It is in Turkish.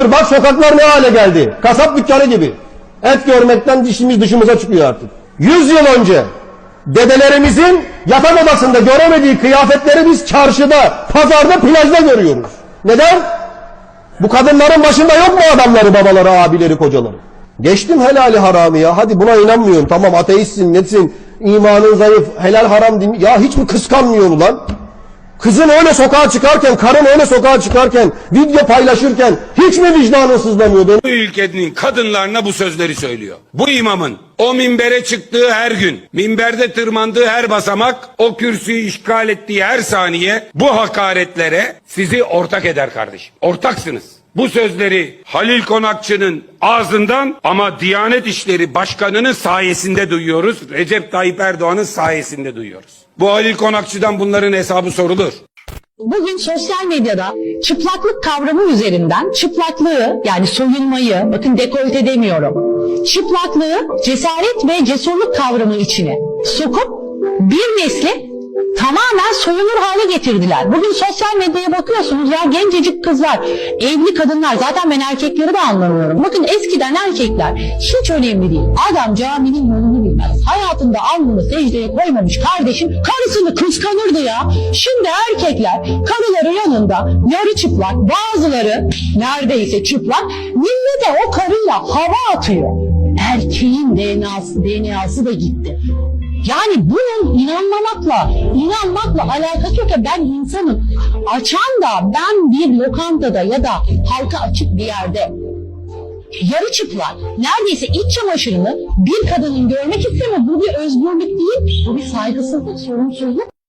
Bak sokaklar ne hale geldi. Kasap dükkanı gibi. Et görmekten dişimiz dışımıza çıkıyor artık. Yüz yıl önce dedelerimizin yatak odasında göremediği kıyafetleri biz çarşıda, pazarda, plajda görüyoruz. Neden? Bu kadınların başında yok mu adamları, babaları, abileri, kocaları? Geçtim helali haramı ya. Hadi buna inanmıyorum. Tamam ateistsin, netsin, imanın zayıf, helal haram din. Ya hiç mi kıskanmıyor ulan? Kızın öyle sokağa çıkarken, karın öyle sokağa çıkarken, video paylaşırken hiç mi vicdanın sızlamıyordu? Bu ülkenin kadınlarına bu sözleri söylüyor. Bu imamın o minbere çıktığı her gün, minberde tırmandığı her basamak, o kürsüyü işgal ettiği her saniye bu hakaretlere sizi ortak eder kardeşim. Ortaksınız. Bu sözleri Halil Konakçı'nın ağzından ama Diyanet İşleri Başkanı'nın sayesinde duyuyoruz. Recep Tayyip Erdoğan'ın sayesinde duyuyoruz. Bu Halil Konakçı'dan bunların hesabı sorulur. Bugün sosyal medyada çıplaklık kavramı üzerinden çıplaklığı yani soyunmayı bakın dekolte demiyorum. Çıplaklığı cesaret ve cesurluk kavramı içine sokup bir nesli tamamen soyunur hale getirdiler. Bugün sosyal medyaya bakıyorsunuz ya gencecik kızlar, evli kadınlar zaten ben erkekleri de anlamıyorum. Bakın eskiden erkekler hiç önemli değil. Adam caminin yolunu bilmez. Hayatında alnını secdeye koymamış kardeşim karısını kıskanırdı ya. Şimdi erkekler karıları yanında yarı çıplak bazıları neredeyse çıplak millete o karıyla hava atıyor. Erkeğin DNA'sı, DNA'sı da gitti. Yani bunun inanmamakla, inanmakla alakası yok ya ben insanım. Açan da ben bir lokantada ya da halka açık bir yerde yarı çıplak neredeyse iç çamaşırını bir kadının görmek istemiyor. Bu bir özgürlük değil, bu bir saygısızlık, sorumsuzluk.